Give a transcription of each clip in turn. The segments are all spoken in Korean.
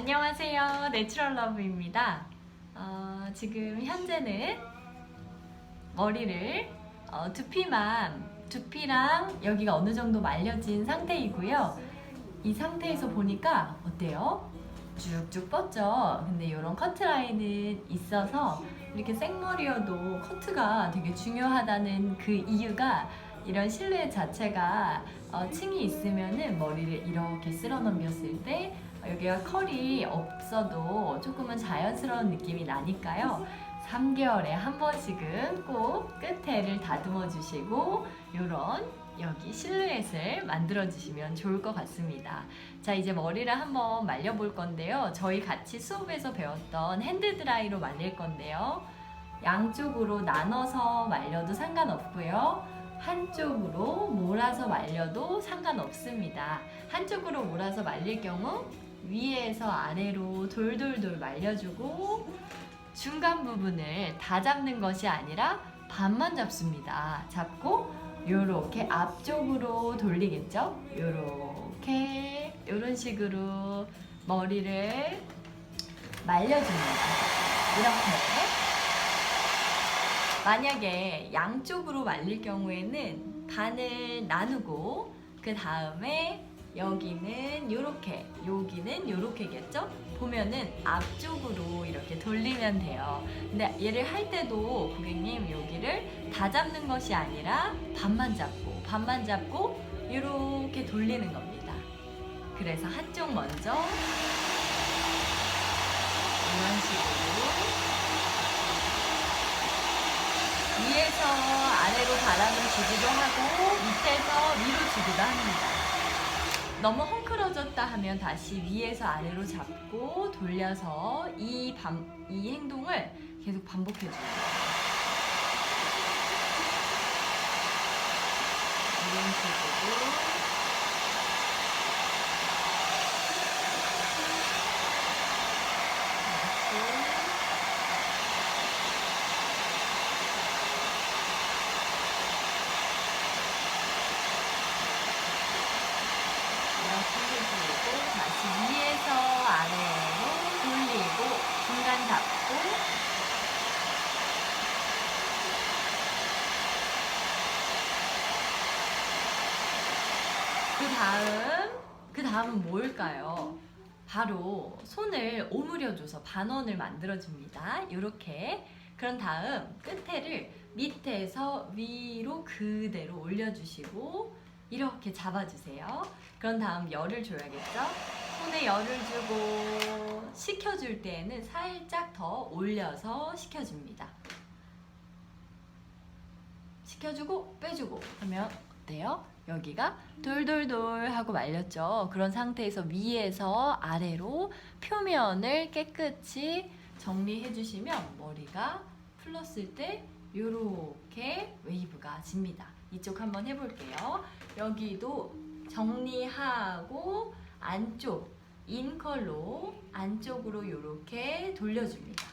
안녕하세요. 내추럴 러브입니다. 어, 지금 현재는 머리를 어, 두피만 두피랑 여기가 어느 정도 말려진 상태이고요. 이 상태에서 보니까 어때요? 쭉쭉 뻗죠. 근데 이런 커트라인은 있어서 이렇게 생머리여도 커트가 되게 중요하다는 그 이유가 이런 실루엣 자체가 어, 층이 있으면은 머리를 이렇게 쓸어 넘겼을 때 여기가 컬이 없어도 조금은 자연스러운 느낌이 나니까요. 3개월에 한 번씩은 꼭 끝에를 다듬어 주시고 요런 여기 실루엣을 만들어 주시면 좋을 것 같습니다. 자, 이제 머리를 한번 말려 볼 건데요. 저희 같이 수업에서 배웠던 핸드 드라이로 말릴 건데요. 양쪽으로 나눠서 말려도 상관없고요. 한쪽으로 몰아서 말려도 상관없습니다. 한쪽으로 몰아서 말릴 경우 위에서 아래로 돌돌돌 말려주고 중간 부분을 다 잡는 것이 아니라 반만 잡습니다. 잡고 요렇게 앞쪽으로 돌리겠죠? 요렇게 요런 식으로 머리를 말려줍니다. 이렇게 만약에 양쪽으로 말릴 경우에는 반을 나누고 그 다음에 여기는 요렇게 여기는 요렇게겠죠? 보면은 앞쪽으로 이렇게 돌리면 돼요. 근데 얘를 할 때도 고객님 여기를 다 잡는 것이 아니라 반만 잡고 반만 잡고 이렇게 돌리는 겁니다. 그래서 한쪽 먼저 이런 식으로 위에서 아래로 바람을 주기도 하고 밑에서 위로 주기도 합니다. 너무 헝클어졌다 하면 다시 위에서 아래로 잡고 돌려서 이, 반, 이 행동을 계속 반복해 줘요. 이런 식으로 잡고 이렇게 해주고 다시 위에서 아래로 돌리고 중간 잡고 그 다음 그 다음은 뭘까요? 바로 손을 오므려줘서 반원을 만들어줍니다. 이렇게 그런 다음 끝에를 밑에서 위로 그대로 올려주시고 이렇게 잡아주세요. 그런 다음 열을 줘야겠죠? 손에 열을 주고 식혀줄 때에는 살짝 더 올려서 식혀줍니다. 식혀주고 빼주고 하면 어때요? 여기가 돌돌돌 하고 말렸죠. 그런 상태에서 위에서 아래로 표면을 깨끗이 정리해 주시면 머리가 풀렀을 때 이렇게 웨이브가 집니다. 이쪽 한번 해볼게요. 여기도 정리하고 안쪽 인컬로 안쪽으로 이렇게 돌려줍니다.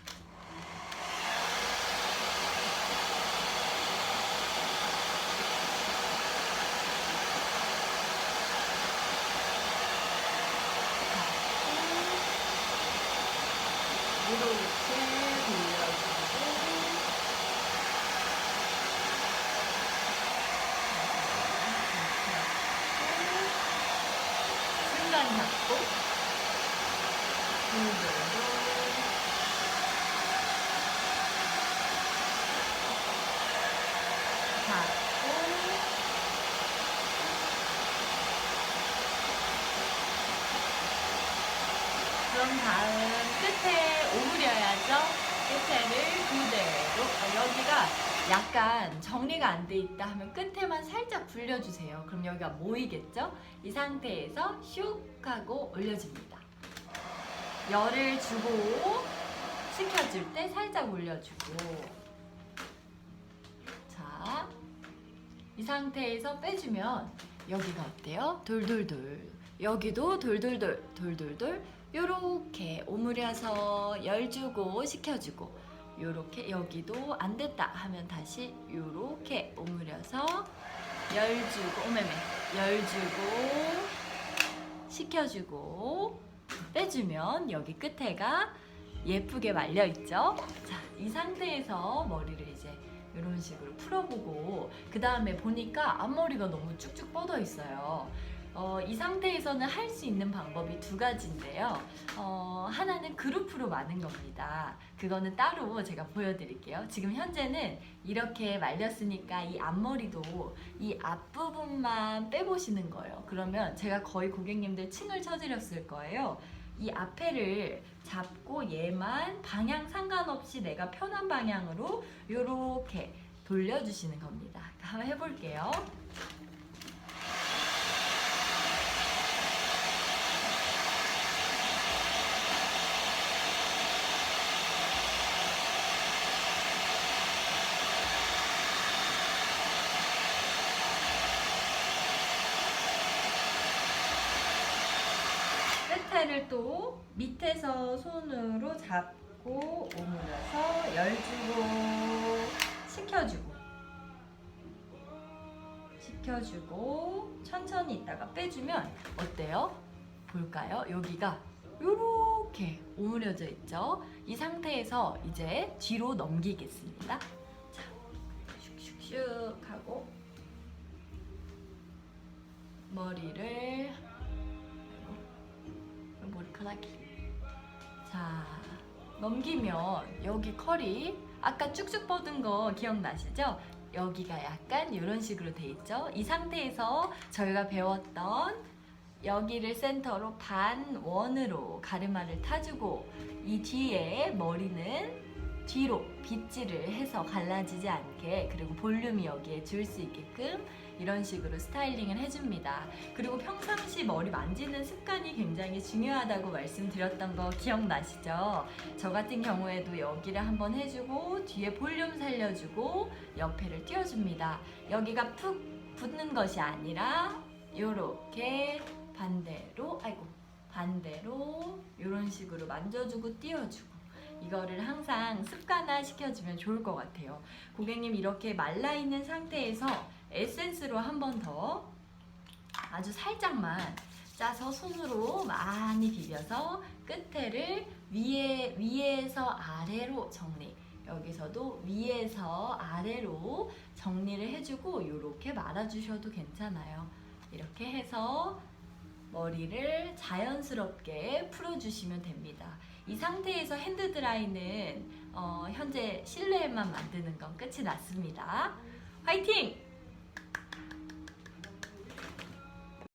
순간 잡고 그럼 다음 끝에 오므려야죠. 끝에를 그대로 아, 여기가 약간 정리가 안 돼 있다 하면 끝에만 살짝 굴려주세요. 그럼 여기가 모이겠죠? 이 상태에서 슉 하고 올려줍니다. 열을 주고 식혀줄 때 살짝 올려주고. 자, 이 상태에서 빼주면 여기가 어때요? 돌돌돌. 여기도 돌돌돌 돌돌돌. 요렇게 오므려서 열 주고 식혀주고. 요렇게 여기도 안 됐다 하면 다시 요렇게 오므려서 열 주고 오메메 열 주고 식혀주고 빼주면 여기 끝에가 예쁘게 말려 있죠. 자, 이 상태에서 머리를 이제 이런 식으로 풀어보고 그 다음에 보니까 앞머리가 너무 쭉쭉 뻗어 있어요. 어, 이 상태에서는 할 수 있는 방법이 두 가지인데요. 어, 하나는 그룹으로 마는 겁니다. 그거는 따로 제가 보여드릴게요. 지금 현재는 이렇게 말렸으니까 이 앞머리도 이 앞부분만 빼보시는 거예요. 그러면 제가 거의 고객님들 층을 쳐드렸을 거예요. 이 앞에를 잡고 얘만 방향 상관없이 내가 편한 방향으로 이렇게 돌려주시는 겁니다. 한번 해볼게요. 끝에를 또 밑에서 손으로 잡고 오므려서 열주고 식혀주고 식혀주고 천천히 있다가 빼주면 어때요? 볼까요? 여기가 이렇게 오므려져 있죠? 이 상태에서 이제 뒤로 넘기겠습니다. 자, 슉슉슉 하고 머리를 머리카락이 자 넘기면 여기 컬이 아까 쭉쭉 뻗은 거 기억나시죠? 여기가 약간 이런 식으로 돼 있죠 이 상태에서 저희가 배웠던 여기를 센터로 반 원으로 가르마를 타주고 이 뒤에 머리는 뒤로 빗질을 해서 갈라지지 않게 그리고 볼륨이 여기에 줄 수 있게끔 이런 식으로 스타일링을 해줍니다. 그리고 평상시 머리 만지는 습관이 굉장히 중요하다고 말씀드렸던 거 기억나시죠? 저 같은 경우에도 여기를 한번 해주고 뒤에 볼륨 살려주고 옆에를 띄워줍니다. 여기가 푹 붙는 것이 아니라 이렇게 반대로 아이고 반대로 이런 식으로 만져주고 띄워주고 이거를 항상 습관화 시켜주면 좋을 것 같아요. 고객님 이렇게 말라 있는 상태에서 에센스로 한 번 더 아주 살짝만 짜서 손으로 많이 비벼서 끝에를 위에 위에서 아래로 정리. 여기서도 위에서 아래로 정리를 해주고 이렇게 말아주셔도 괜찮아요. 이렇게 해서 머리를 자연스럽게 풀어주시면 됩니다. 이 상태에서 핸드 드라이는 어, 현재 실내에만 만드는 건 끝이 났습니다. 화이팅!